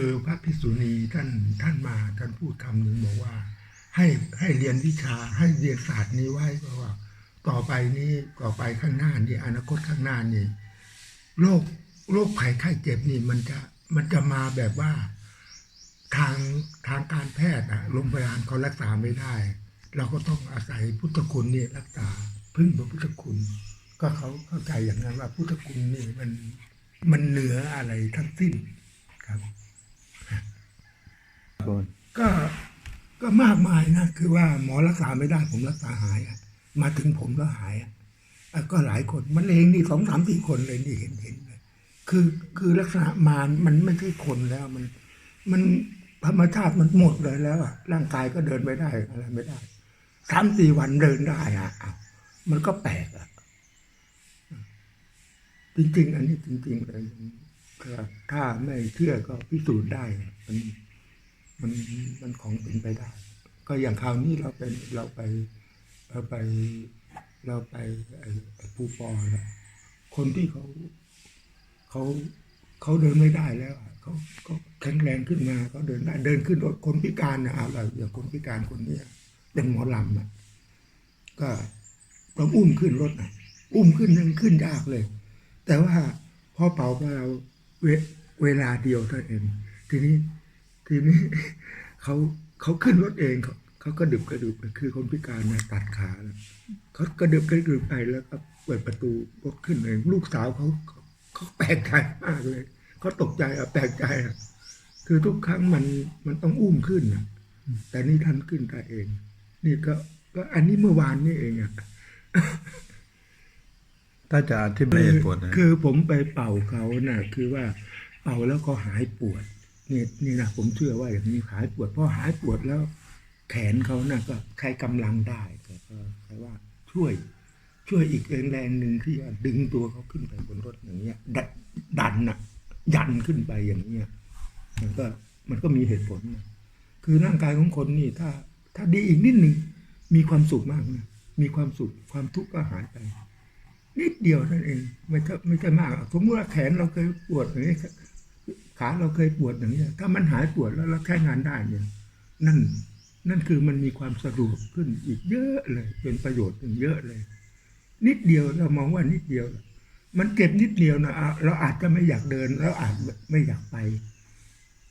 คือพระภิกษุณีท่านท่านมาท่านพูดคำหนึ่งบอกว่า ให้ให้เรียนวิชาให้เรียนศาสตร์นี้ไว้เพราะว่า ต่อไปนี้ต่อไปข้างหน้านี่อนาคตข้างหน้านี่โรคโรคภัยไข้เจ็บนี่มันจะมันจะมาแบบว่าทางทางการแพทย์อะโรงพยาบาลเขารักษาไม่ได้ เราก็ต้องอาศัยพุทธคุณนี่รักษาพึ่งพระพุทธคุณ ก็เขาเข้าใจอย่างนั้นว่าพุทธคุณนี่มันมันเหนืออะไรทั้งสิ้นครับ บนก็ก็มากมายนะ คือว่าหมอรักษาไม่ได้ผมรักษาหายอะมาถึงผมแล้วหายอะก็หลายคนมันเองนี่สองสามสี่คนเลยนี่เห็นเห็นเลยคือคือลักษณะมารมันไม่ใช่คนแล้วมัน มันธรรมชาติมันหมดเลยแล้วอะร่างกายก็เดินไม่ได้อะไรไม่ได้สามสี่วันเดินได้อะอ้าวมันก็แปลกอะจริงๆ อันนี้จริงๆเลยถ้าไม่เชื่อก็พิสูจน์ได้มัน มันมันของเป็นไปได้ ก็อย่างคราวนี้เราเป็นเราไปเราไปเราไปไอ้ไอ้ภูปอแล้วคนที่เขาเขาเขาเดินไม่ได้แล้วเขาเขาแข็งแรงขึ้นมาเขาเดินได้เดินขึ้นรถคนพิการนะอาเรอย่างคนพิการคนเนี้ยเป็นหมอลำอะก็ต้องอุ้มขึ้นรถนะอุ้มขึ้นยังขึ้นยากเลย แต่ว่าพอเป่าเราเวเวลาเดียวเท่านั้นเองทีนี้ ทีนี้เขาเขาขึ้นรถเองเขาเขาก็ดึบกระดึบไปคือคนพิการนะตัดขาแล้วเขากระดึบกระดึบไปแล้วก็เปิดประตูรถขึ้นเองลูกสาวเขาเขาเขาแปลกใจมากเลยเขาตกใจอะแปลกใจอะคือทุกครั้งมันมันต้องอุ้มขึ้นอะแต่นี่ท่านขึ้นได้เอง นี่ก็ก็อันนี้เมื่อวานนี่เองอะถ้าจะอธิบายเหตุผลนะคือผมไปเป่าเขาน่ะ คือว่าเป่าแล้วก็หายปวด นี่นี่นะผมเชื่อว่าอย่างนี้หายปวดพอหายปวดแล้ว แขนเขาน่ะก็ใช้กำลังได้ก็ก็แปลว่าช่วย ช่วยอีกแรงแรงหนึ่งที่ดึงตัวเขาขึ้นไปบนรถอย่างเงี้ยดันดันน่ะ ยันขึ้นไปอย่างเงี้ยมันก็มันก็มีเหตุผลนะคือร่างกายของคนนี่ถ้า ถ้าดีอีกนิดหนึ่งมีความสุขมากนะมีความสุขความทุกข์ก็หายไป นิดเดียวนั่นเอง ไม่ใช่ไม่ใช่มากสมมติว่าแขนเราเคยปวดอย่างนี้ ขาเราเคยปวดอย่างนี้ถ้ามันหายปวดแล้วเราใช้งานได้เนี่ย นั่น นั่นคือมันมีความสะดวกขึ้นอีกเยอะเลย เป็นประโยชน์ถึงเยอะเลย นิดเดียวเรามองว่านิดเดียว มันเจ็บนิดเดียวนะเราอาจจะไม่อยากเดินเราอาจไม่อยากไป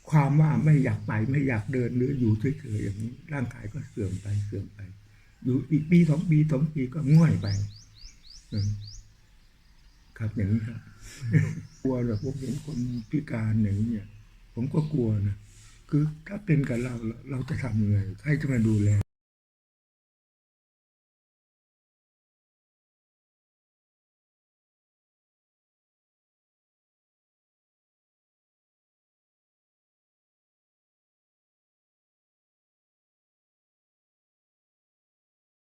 ความว่าไม่อยากไปไม่อยากเดินหรืออยู่เฉยๆอย่างนี้ ร่างกายก็เสื่อมไปเสื่อมไป อยู่อีกปีสองปีสองปีก็ง่อยไปอ ครับอย่างนี้ครับกลัวแบบผมเห็นคนพิการอย่างนี้เนี่ย ผมก็กลัวนะคือถ้าเป็นกับเราเราเราจะทำยังไงใครจะมาดูแล